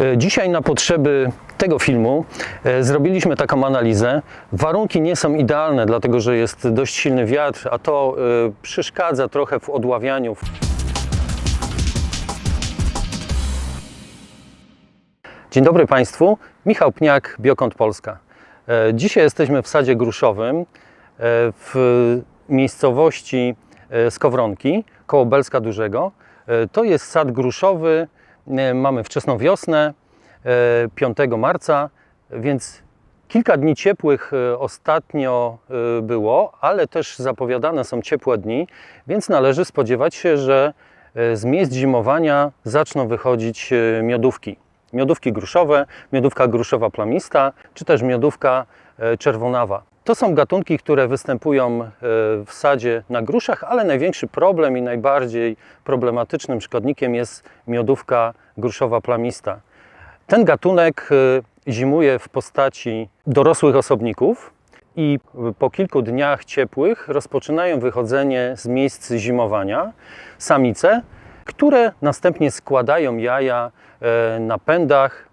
E, Dzisiaj na potrzeby tego filmu e, zrobiliśmy taką analizę. Warunki nie są idealne, dlatego że jest dość silny wiatr, a to e, przeszkadza trochę w odławianiu. Dzień dobry Państwu, Michał Pniak, Biokąt Polska. Dzisiaj jesteśmy w sadzie gruszowym w miejscowości Skowronki, koło Belska Dużego. To jest sad gruszowy, mamy wczesną wiosnę, e, 5 marca, więc kilka dni ciepłych e, ostatnio e, było, ale też zapowiadane są ciepłe dni, więc należy spodziewać się, że e, z miejsc zimowania zaczną wychodzić e, miodówki miodówki gruszowe, miodówka gruszowa plamista, czy też miodówka e, czerwonawa. To są gatunki, które występują e, w sadzie na gruszach, ale największy problem i najbardziej problematycznym szkodnikiem jest miodówka gruszowa plamista. Ten gatunek e, zimuje w postaci dorosłych osobników i po kilku dniach ciepłych rozpoczynają wychodzenie z miejsc zimowania samice, które następnie składają jaja e, na pędach.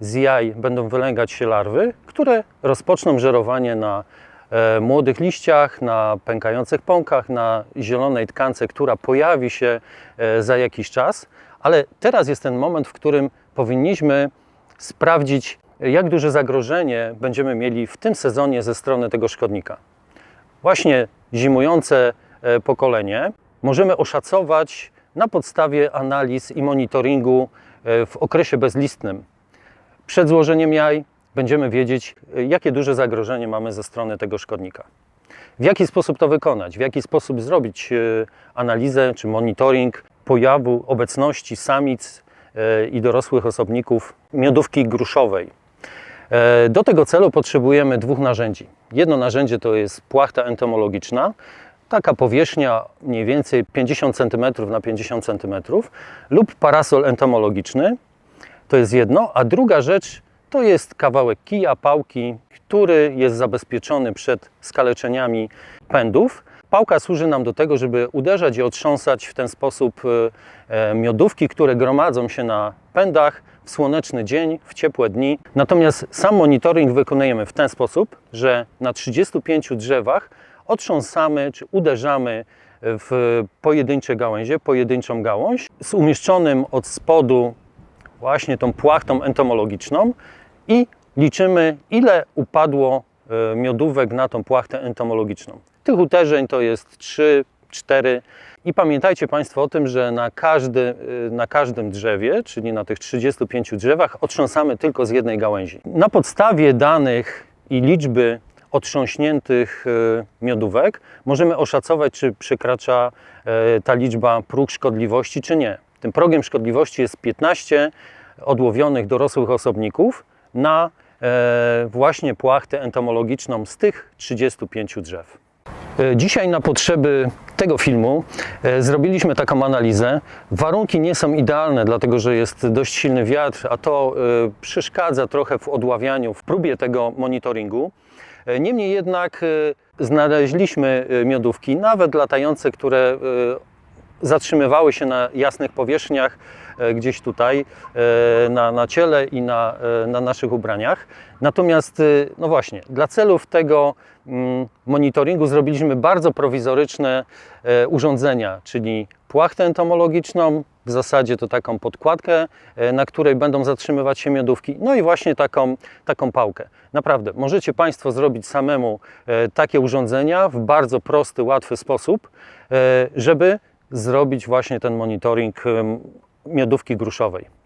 Z jaj będą wylęgać się larwy, które rozpoczną żerowanie na e, młodych liściach, na pękających pąkach, na zielonej tkance, która pojawi się e, za jakiś czas. Ale teraz jest ten moment, w którym powinniśmy sprawdzić, jak duże zagrożenie będziemy mieli w tym sezonie ze strony tego szkodnika. Właśnie zimujące e, pokolenie możemy oszacować na podstawie analiz i monitoringu w okresie bezlistnym. Przed złożeniem jaj będziemy wiedzieć, e, jakie duże zagrożenie mamy ze strony tego szkodnika. W jaki sposób to wykonać? W jaki sposób zrobić e, analizę czy monitoring pojawu obecności samic e, i dorosłych osobników miodówki gruszowej? E, Do tego celu potrzebujemy dwóch narzędzi. Jedno narzędzie to jest płachta entomologiczna, taka powierzchnia mniej więcej 50 cm na 50 cm, lub parasol entomologiczny, to jest jedno, a druga rzecz to jest kawałek kija, pałki, który jest zabezpieczony przed skaleczeniami pędów. Pałka służy nam do tego, żeby uderzać i otrząsać w ten sposób e, e, miodówki, które gromadzą się na pędach w słoneczny dzień, w ciepłe dni. Natomiast sam monitoring wykonujemy w ten sposób, że na 35 drzewach otrząsamy czy uderzamy w pojedyncze gałęzie, pojedynczą gałąź z umieszczonym od spodu właśnie tą płachtą entomologiczną i liczymy, ile upadło e, miodówek na tą płachtę entomologiczną. Tych uderzeń to jest 3, 4 i pamiętajcie Państwo o tym, że na, każdy, e, na każdym drzewie, czyli na tych 35 drzewach, otrząsamy tylko z jednej gałęzi. Na podstawie danych i liczby otrząśniętych e, miodówek możemy oszacować, czy przekracza ta liczba próg szkodliwości, czy nie. Tym progiem szkodliwości jest 15 odłowionych dorosłych osobników na e, właśnie płachtę entomologiczną z tych 35 drzew. E, Dzisiaj na potrzeby tego filmu e, zrobiliśmy taką analizę. Warunki nie są idealne, dlatego że jest dość silny wiatr, a to przeszkadza trochę w odławianiu, w próbie tego monitoringu. Niemniej jednak znaleźliśmy miodówki, nawet latające, które zatrzymywały się na jasnych powierzchniach, e, gdzieś tutaj e, na, na ciele i na, e, na naszych ubraniach. Natomiast, no właśnie, dla celów tego mm, monitoringu zrobiliśmy bardzo prowizoryczne urządzenia, czyli płachtę entomologiczną, w zasadzie to taką podkładkę, na której będą zatrzymywać się miodówki, no i właśnie taką, taką pałkę. Naprawdę, możecie Państwo zrobić samemu takie urządzenia w bardzo prosty, łatwy sposób, żeby zrobić właśnie ten monitoring miodówki gruszowej.